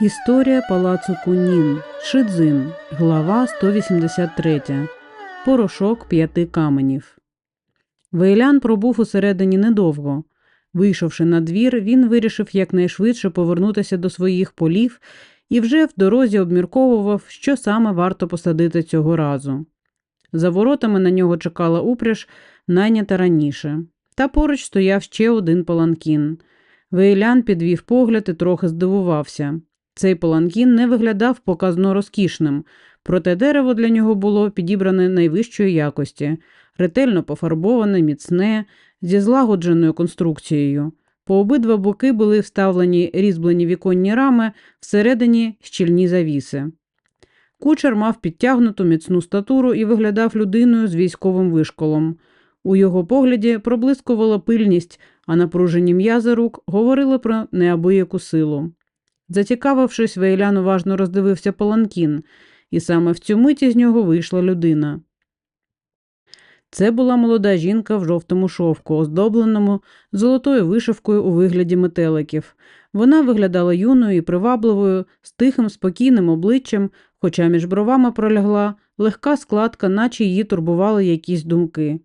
Історія палацу Кунін. Шидзин. Глава 183. Порошок п'яти каменів. Вейлян пробув усередині недовго. Вийшовши на двір, він вирішив якнайшвидше повернутися до своїх полів і вже в дорозі обмірковував, що саме варто посадити цього разу. За воротами на нього чекала упряж, найнята раніше. Та поруч стояв ще один паланкін. Вейлян підвів погляд і трохи здивувався. Цей паланкін не виглядав показно розкішним, проте дерево для нього було підібране найвищої якості, ретельно пофарбоване, міцне, зі злагодженою конструкцією. По обидва боки були вставлені різьблені віконні рами, всередині щільні завіси. Кучер мав підтягнуту міцну статуру і виглядав людиною з військовим вишколом. У його погляді проблискувала пильність, а напружені м'язи рук говорили про неабияку силу. Зацікавившись, Вейлян уважно роздивився паланкін, і саме в цю миті з нього вийшла людина. Це була молода жінка в жовтому шовку, оздобленому золотою вишивкою у вигляді метеликів. Вона виглядала юною і привабливою, з тихим, спокійним обличчям, хоча між бровами пролягла легка складка, наче її турбували якісь думки.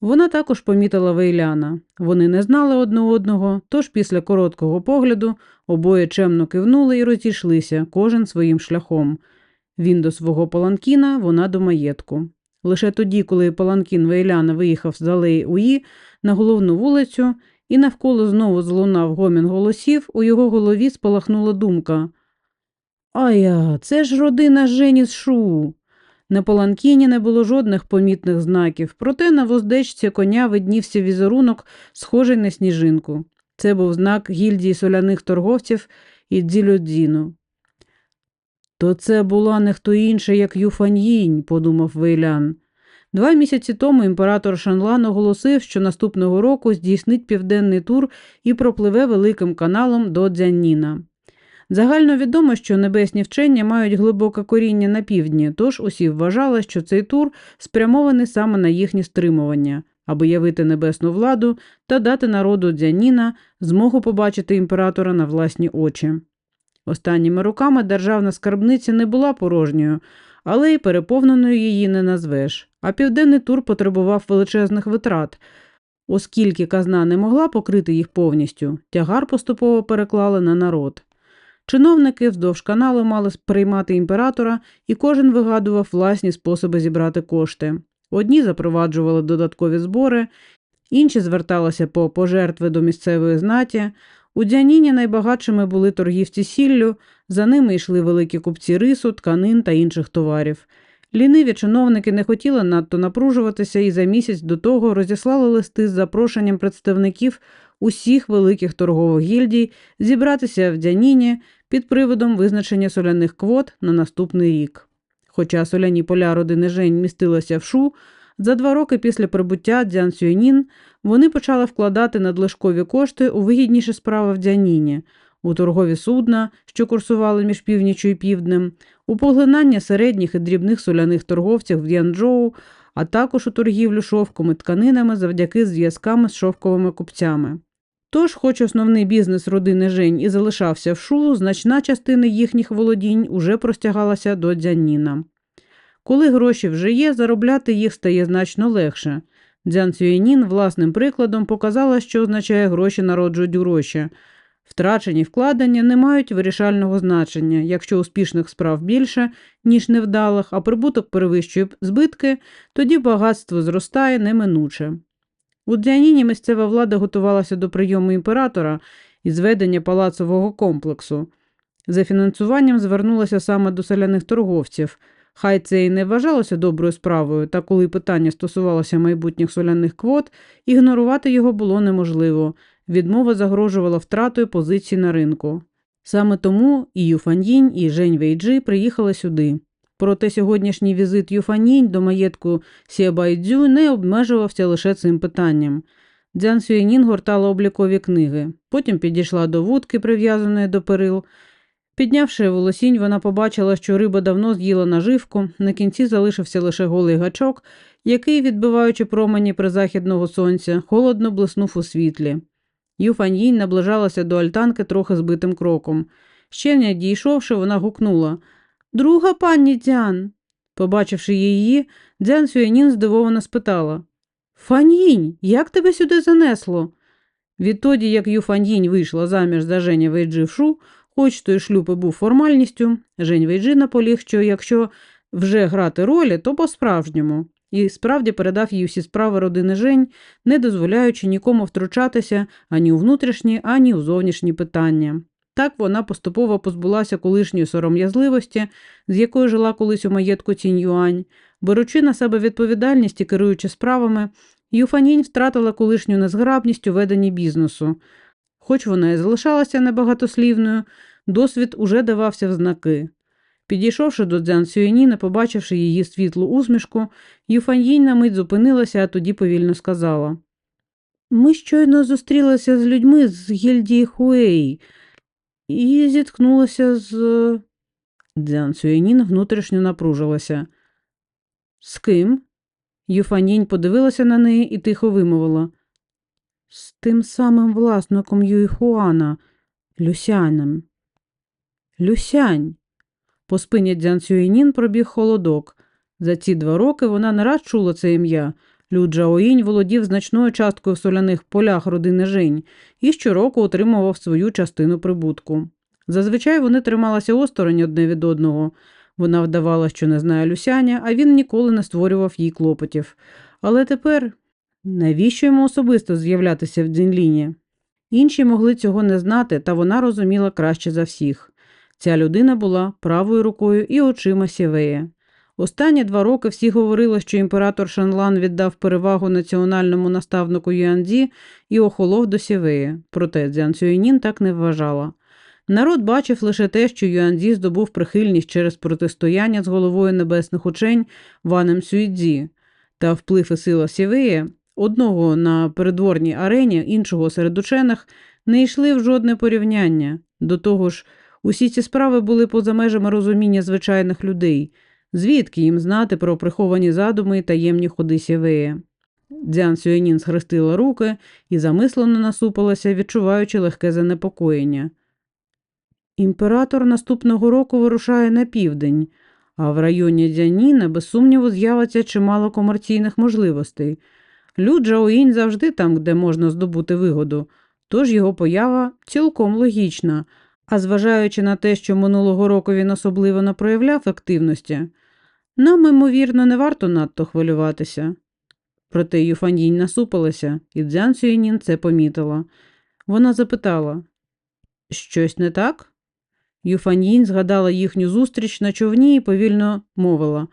Вона також помітила Вейляна. Вони не знали одне одного, тож після короткого погляду обоє чемно кивнули і розійшлися, кожен своїм шляхом. Він до свого паланкіна, вона до маєтку. Лише тоді, коли паланкін Вейляна виїхав з алеї Уї на головну вулицю, і навколо знову злунав гомін голосів, у його голові спалахнула думка. Ая, це ж родина Жені Шу. На паланкіні не було жодних помітних знаків, проте на воздечці коня виднівся візерунок, схожий на сніжинку. Це був знак гільдії соляних торговців і дзілюдзіну. То це була не хто інша, як Юфаньїнь, подумав Вейлян. Два місяці тому імператор Шанлан оголосив, що наступного року здійснить південний тур і пропливе великим каналом до Дзянніна. Загально відомо, що небесні вчення мають глибоке коріння на півдні, тож усі вважали, що цей тур спрямований саме на їхнє стримування, аби явити небесну владу та дати народу Дзяніна змогу побачити імператора на власні очі. Останніми роками державна скарбниця не була порожньою, але й переповненою її не назвеш, а південний тур потребував величезних витрат. Оскільки казна не могла покрити їх повністю, тягар поступово переклали на народ. Чиновники вздовж каналу мали приймати імператора, і кожен вигадував власні способи зібрати кошти. Одні запроваджували додаткові збори, інші зверталися по пожертви до місцевої знаті. У Дзяніні найбагатшими були торгівці сіллю, за ними йшли великі купці рису, тканин та інших товарів. Ліниві чиновники не хотіли надто напружуватися і за місяць до того розіслали листи з запрошенням представників усіх великих торгових гільдій зібратися в Дзяніні під приводом визначення соляних квот на наступний рік. Хоча соляні поля родини Жень містилися в Шу, за два роки після прибуття Дзян Сюєнін вони почали вкладати надлишкові кошти у вигідніші справи в Дзяніні, у торгові судна, що курсували між північю і півднем, у поглинання середніх і дрібних соляних торговців в Янчжоу, а також у торгівлю шовком і тканинами завдяки зв'язками з шовковими купцями. Тож, хоч основний бізнес родини Жень і залишався в Шу, значна частина їхніх володінь уже простягалася до Дзяніна. Коли гроші вже є, заробляти їх стає значно легше. Дзян Цюєнін власним прикладом показала, що означає гроші народжують гроші. Втрачені вкладення не мають вирішального значення, якщо успішних справ більше, ніж невдалих, а прибуток перевищує збитки, тоді багатство зростає неминуче. У Дзяніні місцева влада готувалася до прийому імператора і зведення палацового комплексу. За фінансуванням звернулася саме до селяних торговців. Хай це і не вважалося доброю справою, та коли питання стосувалося майбутніх соляних квот, ігнорувати його було неможливо. Відмова загрожувала втратою позицій на ринку. Саме тому і Юфаньїнь, і Жень Вейджи приїхали сюди. Проте сьогоднішній візит Юфанінь до маєтку Сіабайдзю не обмежувався лише цим питанням. Дзян Сюєнін гортала облікові книги, потім підійшла до вудки, прив'язаної до перил. Піднявши волосінь, вона побачила, що риба давно з'їла наживку, на кінці залишився лише голий гачок, який, відбиваючи промені призахідного сонця, холодно блиснув у світлі. Юфаньїнь наближалася до альтанки трохи збитим кроком. Ще не дійшовши, вона гукнула Друга пані Дзян. Побачивши її, Дзян Сюєнін здивовано спитала Фаньїнь, як тебе сюди занесло? Відтоді, як Ю Фаньїнь вийшла заміж за Женя Вейджи-Шу, хоч той шлюб і був формальністю, Жень Вейджи наполіг, що якщо вже грати ролі, то по-справжньому. І справді передав їй всі справи родини Жень, не дозволяючи нікому втручатися ані у внутрішні, ані у зовнішні питання. Так вона поступово позбулася колишньої сором'язливості, з якою жила колись у маєтку Тінь Юань. Беручи на себе відповідальність і керуючи справами, Юфанінь втратила колишню незграбність у веденні бізнесу. Хоч вона і залишалася небагатослівною, досвід уже давався в знаки. Підійшовши до Дзян Сюєніна, побачивши її світлу усмішку, Юфаньїнь на мить зупинилася, а тоді повільно сказала Ми щойно зустрілися з людьми з гільдії Хуей і зіткнулася з. Дзян Сюєнін внутрішньо напружилася. З ким? Юфанінь подивилася на неї і тихо вимовила. З тим самим власником Юйхуана, Люсяном. Люсянь. По спині Дзян Сюєнін пробіг холодок. За ці два роки вона не раз чула це ім'я. Лю Джаоїнь володів значною часткою в соляних полях родини Жень і щороку отримував свою частину прибутку. Зазвичай вони трималися осторонь одне від одного. Вона вдавала, що не знає Люсяня, а він ніколи не створював їй клопотів. Але тепер навіщо йому особисто з'являтися в Дзінліні? Інші могли цього не знати, та вона розуміла краще за всіх. Ця людина була правою рукою і очима Сєвея. Останні два роки всі говорили, що імператор Шанлан віддав перевагу національному наставнику Юанзі і охолов до Сєвея, проте Дзян Сюєнін так не вважала. Народ бачив лише те, що Юанзі здобув прихильність через протистояння з головою небесних учень Ванем Сюїдзі, та вплив і сила Сєвея, одного на передворній арені, іншого серед учених, не йшли в жодне порівняння. До того ж, усі ці справи були поза межами розуміння звичайних людей, звідки їм знати про приховані задуми і таємні ходи Сєвея. Дзян Сюєнін схрестила руки і замислено насупилася, відчуваючи легке занепокоєння. Імператор наступного року вирушає на південь, а в районі Дзяніна, без сумніву, з'явиться чимало комерційних можливостей. Лю Джаоїнь завжди там, де можна здобути вигоду, тож його поява цілком логічна. А зважаючи на те, що минулого року він особливо не проявляв активності, нам, ймовірно, не варто надто хвилюватися. Проте Юфаньїнь насупилася, і Дзян Сюєнін це помітила. Вона запитала щось не так? Юфаньїн згадала їхню зустріч на човні і повільно мовила.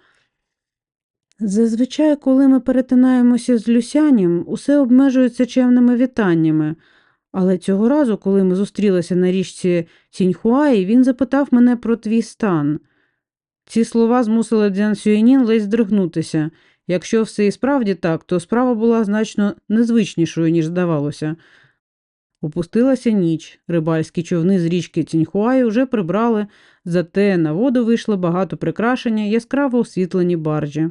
Зазвичай, коли ми перетинаємося з Люсянем, усе обмежується чемними вітаннями, але цього разу, коли ми зустрілися на річці Ціньхуаї, він запитав мене про твій стан. Ці слова змусили Дзян Сюєнін ледь здригнутися. Якщо все і справді так, то справа була значно незвичнішою, ніж здавалося. Опустилася ніч, рибальські човни з річки Ціньхуаї вже прибрали, зате на воду вийшло багато прикрашення, яскраво освітлені баржі.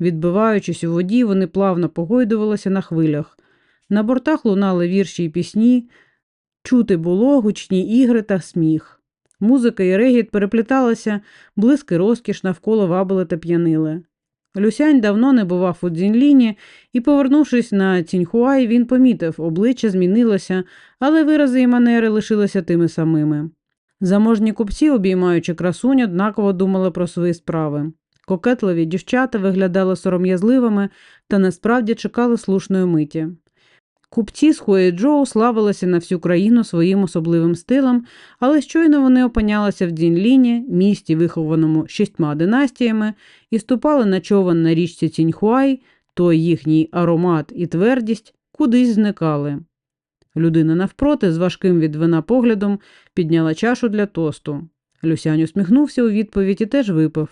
Відбиваючись у воді, вони плавно погойдувалися на хвилях. На бортах лунали вірші й пісні, чути було гучні ігри та сміх. Музика і регіт перепліталися, блиски розкіш навколо вабили та п'янили. Люсянь давно не бував у Дзінліні, і, повернувшись на Ціньхуай, він помітив, обличчя змінилося, але вирази і манери лишилися тими самими. Заможні купці, обіймаючи красунь, однаково думали про свої справи. Кокетливі дівчата виглядали сором'язливими та насправді чекали слушної миті. Купці з Хуейджоу славилися на всю країну своїм особливим стилем, але щойно вони опинялися в Дзінліні, місті, вихованому шістьма династіями, і ступали на човен на річці Ціньхуай, то їхній аромат і твердість кудись зникали. Людина навпроти, з важким від вина поглядом, підняла чашу для тосту. Люсянь усміхнувся у відповідь і теж випив.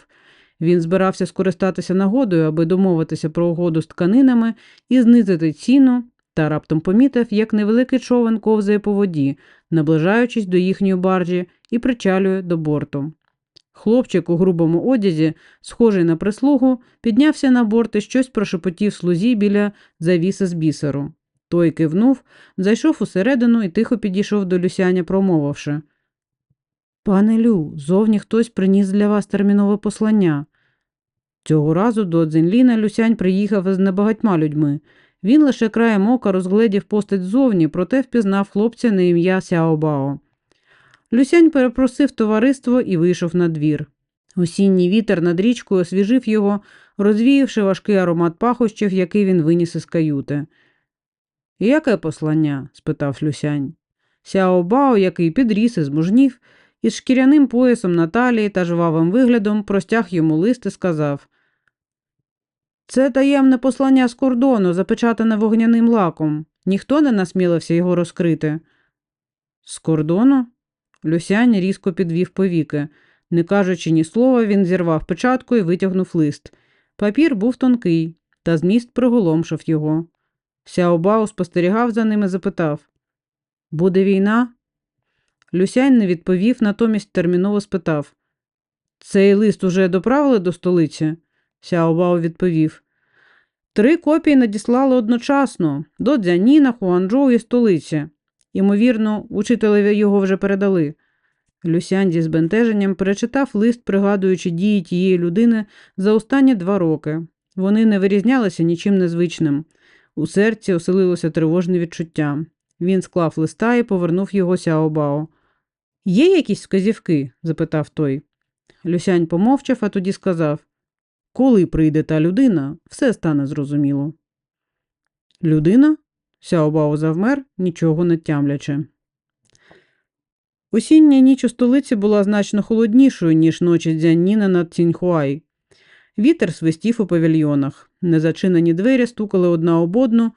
Він збирався скористатися нагодою, аби домовитися про угоду з тканинами і знизити ціну, та раптом помітив, як невеликий човен ковзає по воді, наближаючись до їхньої баржі і причалює до борту. Хлопчик у грубому одязі, схожий на прислугу, піднявся на борт і щось прошепотів слузі біля завіси з бісеру. Той кивнув, зайшов усередину і тихо підійшов до Люсяня, промовивши Пане Лю, зовні хтось приніс для вас термінове послання. Цього разу до Дзенліна Люсянь приїхав із небагатьма людьми. Він лише краєм ока розгледів постать ззовні, проте впізнав хлопця на ім'я Сяобао. Люсянь перепросив товариство і вийшов на двір. Осінній вітер над річкою освіжив його, розвіявши важкий аромат пахощів, який він виніс із каюти. Яке послання? спитав Люсянь. Сяобао, який підріс і змужнів, із шкіряним поясом на талії та жвавим виглядом простяг йому лист і сказав Це таємне послання з кордону, запечатане вогняним лаком. Ніхто не насмілився його розкрити. З кордону? Люсянь різко підвів повіки. Не кажучи ні слова, він зірвав печатку і витягнув лист. Папір був тонкий, та зміст приголомшив його. Сяобао спостерігав за ним і запитав Буде війна? Люсянь не відповів, натомість терміново спитав Цей лист уже доправили до столиці? Сяобао відповів. Три копії надіслали одночасно до Дзяніна, Хуанчжоу і столиці. Ймовірно, учителеві його вже передали. Люсян зі збентеженням перечитав лист, пригадуючи дії тієї людини за останні два роки. Вони не вирізнялися нічим незвичним. У серці оселилося тривожне відчуття. Він склав листа і повернув його Сяобао. Є якісь вказівки? запитав той. Люсянь помовчав, а тоді сказав Коли прийде та людина, все стане зрозуміло. Людина? Сяобао завмер, нічого не тямлячи. Осіння ніч у столиці була значно холоднішою, ніж ночі Дзянніна над Ціньхуай. Вітер свистів у павільйонах. Незачинені двері стукали одна об одну,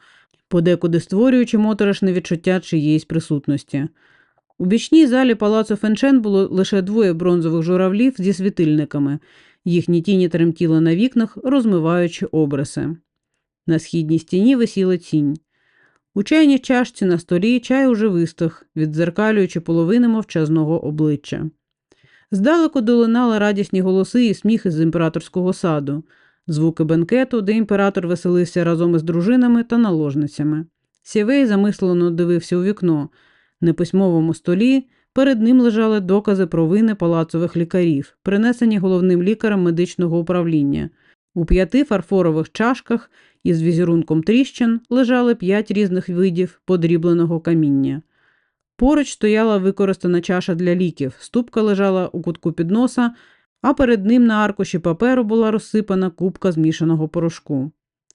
подекуди створюючи моторошне відчуття чиєїсь присутності. У бічній залі палацу Фенчен було лише двоє бронзових журавлів зі світильниками. Їхні тіні тремтіли на вікнах, розмиваючи обриси. На східній стіні висіла тінь. У чайній чашці на столі чай уже вистих, віддзеркалюючи половини мовчазного обличчя. Здалеку долинали радісні голоси і сміхи з імператорського саду, звуки бенкету, де імператор веселився разом із дружинами та наложницями. Сівей замислено дивився у вікно. На письмовому столі перед ним лежали докази про вини палацових лікарів, принесені головним лікарем медичного управління. У п'яти фарфорових чашках із візерунком тріщин лежали п'ять різних видів подрібленого каміння. Поруч стояла використана чаша для ліків, ступка лежала у кутку підноса, а перед ним на аркуші паперу була розсипана купка змішаного порошку.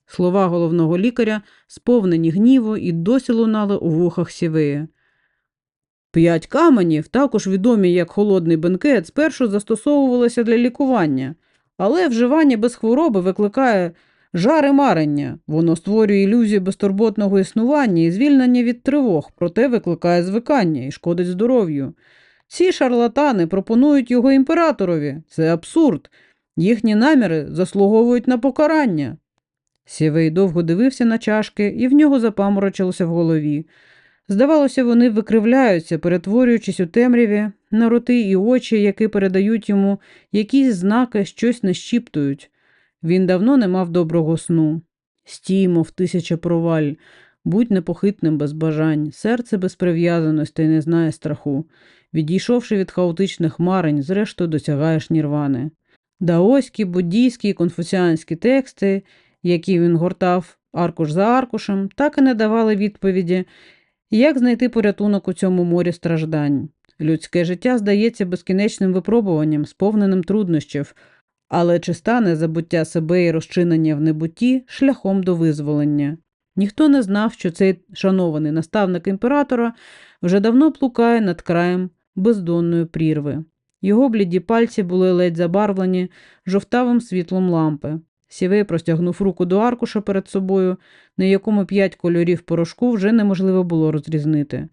Слова головного лікаря, сповнені гніву, і досі лунали у вухах сівея. П'ять каменів, також відомі як холодний бенкет, спершу застосовувалися для лікування, але вживання без хвороби викликає жари марення. Воно створює ілюзію безтурботного існування і звільнення від тривог, проте викликає звикання і шкодить здоров'ю. Ці шарлатани пропонують його імператорові. Це абсурд. Їхні наміри заслуговують на покарання. Сівей довго дивився на чашки, і в нього запаморочилося в голові. Здавалося, вони викривляються, перетворюючись у темряві на роти і очі, які передають йому якісь знаки, щось нашіптують. Він давно не мав доброго сну. Стій, мов тисяча проваль, будь непохитним без бажань, серце без прив'язаності не знає страху. Відійшовши від хаотичних марень, зрештою досягаєш нірвани. Даоські, буддійські, конфуціанські тексти, які він гортав аркуш за аркушем, так і не давали відповіді, як знайти порятунок у цьому морі страждань. Людське життя здається безкінечним випробуванням, сповненим труднощів, але чи стане забуття себе і розчинення в небутті шляхом до визволення? Ніхто не знав, що цей шанований наставник імператора вже давно плукає над краєм бездонної прірви. Його бліді пальці були ледь забарвлені жовтавим світлом лампи. Сівей простягнув руку до аркуша перед собою, на якому п'ять кольорів порошку вже неможливо було розрізнити.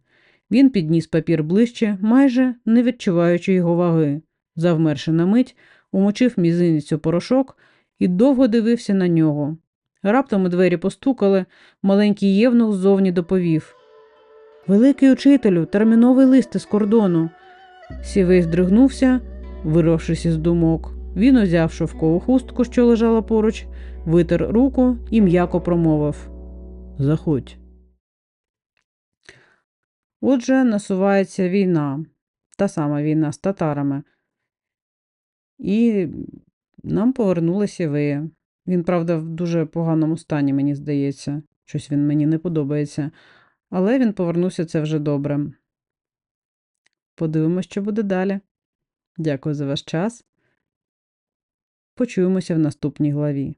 Він підніс папір ближче, майже не відчуваючи його ваги. Завмерши на мить, умочив мізинець порошок і довго дивився на нього. Раптом у двері постукали, маленький євнух ззовні доповів. Великий учителю, терміновий лист із кордону. Сівей здригнувся, вирвавшись із думок. Він узяв шовкову хустку, що лежала поруч, витер руку і м'яко промовив Заходь. Отже, насувається війна. та сама війна з татарами. І нам повернулися ви. Він, правда, в дуже поганому стані, мені здається. Щось він мені не подобається. Але він повернувся це вже добре. Подивимося, що буде далі. Дякую за ваш час. Почуємося в наступній главі.